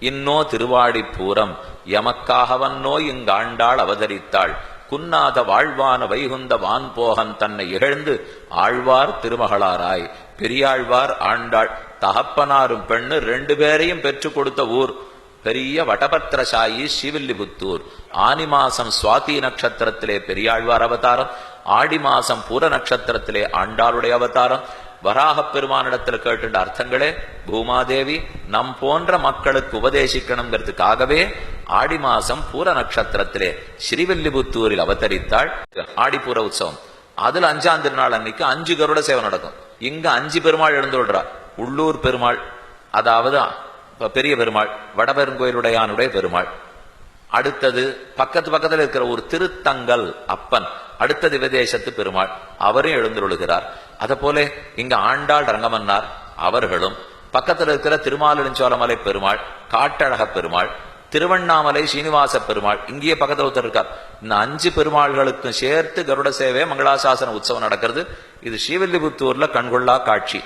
இன்னோ திருவாடிப்பூரம். எமக்காகவன்னோ இங்காண்டாள் அவதரித்தாள். குன்னாத வாழ்வான வைகுந்த வான்போகன் தன்னை இகழ்ந்து ஆழ்வார் திருமகளாராய். பெரியாழ்வார் ஆண்டாள். தகப்பனாரும் பெண்ணு ரெண்டு பேரையும் பெற்றுக் கொடுத்த ஊர். பெரிய வடபத்திரசாயி ஸ்ரீவில்லிபுத்தூர். ஆனி மாசம் சுவாதி நட்சத்திரத்திலே பெரியாழ்வார் அவதாரம். ஆடி மாசம் பூர நட்சத்திரத்திலே ஆண்டாளுடைய அவதாரம். வராக பெருமானிடத்தில் கேட்டுட்ட அர்த்தங்களே பூமாதேவி நம் போன்ற மக்களுக்கு உபதேசிக்கணுங்கிறதுக்காகவே ஆடி மாசம் பூர நட்சத்திரத்திலே ஸ்ரீவில்லிபுத்தூரில் அவதரித்தாள் ஆடிப்பூர உற்சவம். அதுல அஞ்சாம் திருநாள் அன்னைக்கு அஞ்சு கருட சேவை நடக்கும். இங்க அஞ்சு பெருமாள் எழுந்துள்ளார் உள்ளூர் பெருமாள் அதாவது பெரிய பெருமாள் வடபெருங்கோயிலுடையானுடைய பெருமாள். அடுத்தது பக்கத்து பக்கத்துல இருக்கிற ஒரு திருத்தங்கல் அப்பன் அடுத்தது விதேசத்து பெருமாள் அவரும் எழுந்துருளுகிறார். அத போல இங்க ஆண்டாள் ரங்கமன்னார் அவர்களும் பக்கத்துல இருக்கிற திருமாலிருஞ்சோலமலை பெருமாள் காட்டழக பெருமாள் திருவண்ணாமலை சீனிவாச பெருமாள் இங்கேயே பக்கத்துல ஒருத்தர் இருக்கார். இந்த அஞ்சு பெருமாள்களுக்கும் சேர்த்து கருட சேவை மங்களாசாசன உற்சவம் நடக்கிறது. இது ஸ்ரீவில்லிபுத்தூர்ல கண்கொள்ளா காட்சி.